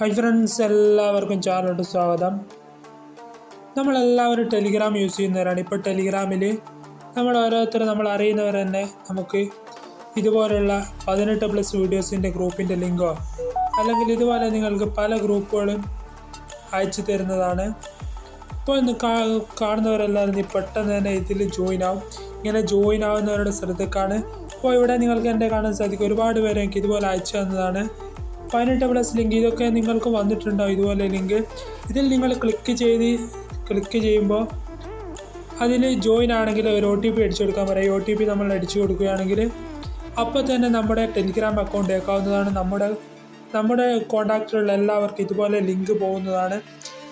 Hi friends എല്ലാവർക്കും ചാനലോട്ട് സ്വാഗതം. നമ്മളെല്ലാവരും ടെലിഗ്രാം യൂസ് ചെയ്യുന്നവരാണ്. ഇപ്പോൾ ടെലിഗ്രാമിൽ നമ്മൾ ഓരോരുത്തർ നമ്മൾ അറിയുന്നവർ തന്നെ നമുക്ക് ഇതുപോലുള്ള പതിനെട്ട് പ്ലസ് വീഡിയോസിന്റെ ഗ്രൂപ്പിന്റെ ലിങ്കോ അല്ലെങ്കിൽ ഇതുപോലെ നിങ്ങൾക്ക് പല ഗ്രൂപ്പുകളും അയച്ചു തരുന്നതാണ്. ഇപ്പോൾ ഇന്ന് കാണുന്നവരെല്ലാവരും പെട്ടെന്ന് തന്നെ ഇതിൽ ജോയിൻ ആവും. ഇങ്ങനെ ജോയിൻ ആവുന്നവരുടെ ശ്രദ്ധക്കാണ്. ഇപ്പോൾ ഇവിടെ നിങ്ങൾക്ക് എന്റെ കാണാൻ സാധിക്കും. ഒരുപാട് പേരെ എനിക്ക് ഇതുപോലെ അയച്ചു തന്നതാണ്. പതിനെട്ട് പ്ലസ് ലിങ്ക് ഇതൊക്കെ നിങ്ങൾക്ക് വന്നിട്ടുണ്ടാവും ഇതുപോലെ ലിങ്ക് ഇതിൽ നിങ്ങൾ ക്ലിക്ക് ചെയ്ത് ക്ലിക്ക് ചെയ്യുമ്പോൾ അതിൽ ജോയിൻ ആണെങ്കിൽ ഒരു ഒ ടി പി അടിച്ചു കൊടുക്കാൻ പറയും. ഒ ടി പി നമ്മൾ അടിച്ചു കൊടുക്കുകയാണെങ്കിൽ അപ്പോൾ തന്നെ നമ്മുടെ ടെലിഗ്രാം അക്കൗണ്ട് ഏക്കാവുന്നതാണ് നമ്മുടെ നമ്മുടെ കോൺടാക്റ്റിലുള്ള എല്ലാവർക്കും ഇതുപോലെ ലിങ്ക് പോകുന്നതാണ്.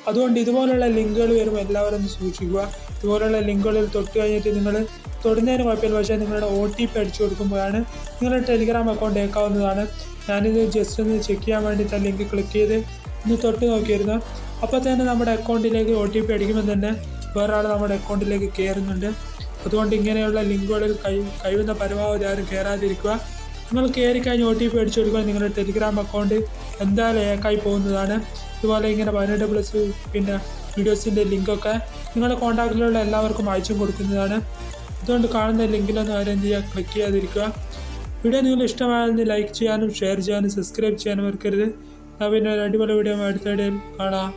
അതുകൊണ്ട് ഇതുപോലുള്ള ലിങ്കുകൾ വരുമ്പോൾ എല്ലാവരും ഒന്ന് സൂക്ഷിക്കുക. ഇതുപോലുള്ള ലിങ്കുകളിൽ തൊട്ട് കഴിഞ്ഞിട്ട് നിങ്ങൾ തൊടുന്നതിന് കുഴപ്പമില്ല. പക്ഷേ നിങ്ങളുടെ ഒ ടി പി അടിച്ചു കൊടുക്കുമ്പോഴാണ് നിങ്ങളുടെ ടെലിഗ്രാം അക്കൗണ്ട് ഏക്കാവുന്നതാണ് ഞാനിത് ജസ്റ്റ് ഒന്ന് ചെക്ക് ചെയ്യാൻ വേണ്ടിയിട്ട് ലിങ്ക് ക്ലിക്ക് ചെയ്ത് ഒന്ന് തൊട്ട് നോക്കിയിരുന്നു. അപ്പോൾ തന്നെ നമ്മുടെ അക്കൗണ്ടിലേക്ക് ഒ ടി പി അടിക്കുമ്പോൾ തന്നെ വേറൊരാൾ നമ്മുടെ അക്കൗണ്ടിലേക്ക് കയറുന്നുണ്ട് അതുകൊണ്ട് ഇങ്ങനെയുള്ള ലിങ്കുകളിൽ കൈ കഴിയുന്ന പരമാവധി ആരും കയറാതിരിക്കുക നിങ്ങൾ കയറി കഴിഞ്ഞ് ഒ ടി പി അടിച്ചു കൊടുക്കുക നിങ്ങളുടെ ടെലിഗ്രാം അക്കൗണ്ട് എന്തായാലും ഏക്കായി പോകുന്നതാണ്. ഇതുപോലെ ഇങ്ങനെ പതിനെട്ട് പ്ലസ് പിന്നെ വീഡിയോസിന്റെ ലിങ്കൊക്കെ നിങ്ങളുടെ കോൺടാക്റ്റിലുള്ള എല്ലാവർക്കും അയച്ചു കൊടുക്കുന്നതാണ്. അതുകൊണ്ട് കാണുന്ന ലിങ്കിലൊന്നും ആരും ചെയ്യുക ക്ലിക്ക് ചെയ്യാതിരിക്കുക. വീഡിയോ നിങ്ങൾ ഇഷ്ടമായെന്ന് ലൈക്ക് ചെയ്യാനും ഷെയർ ചെയ്യാനും സബ്സ്ക്രൈബ് ചെയ്യാനും മറക്കരുത്. പിന്നെ ഒരു അടിപൊളി വീഡിയോ അടുത്ത വീഡിയോയിൽ കാണാം.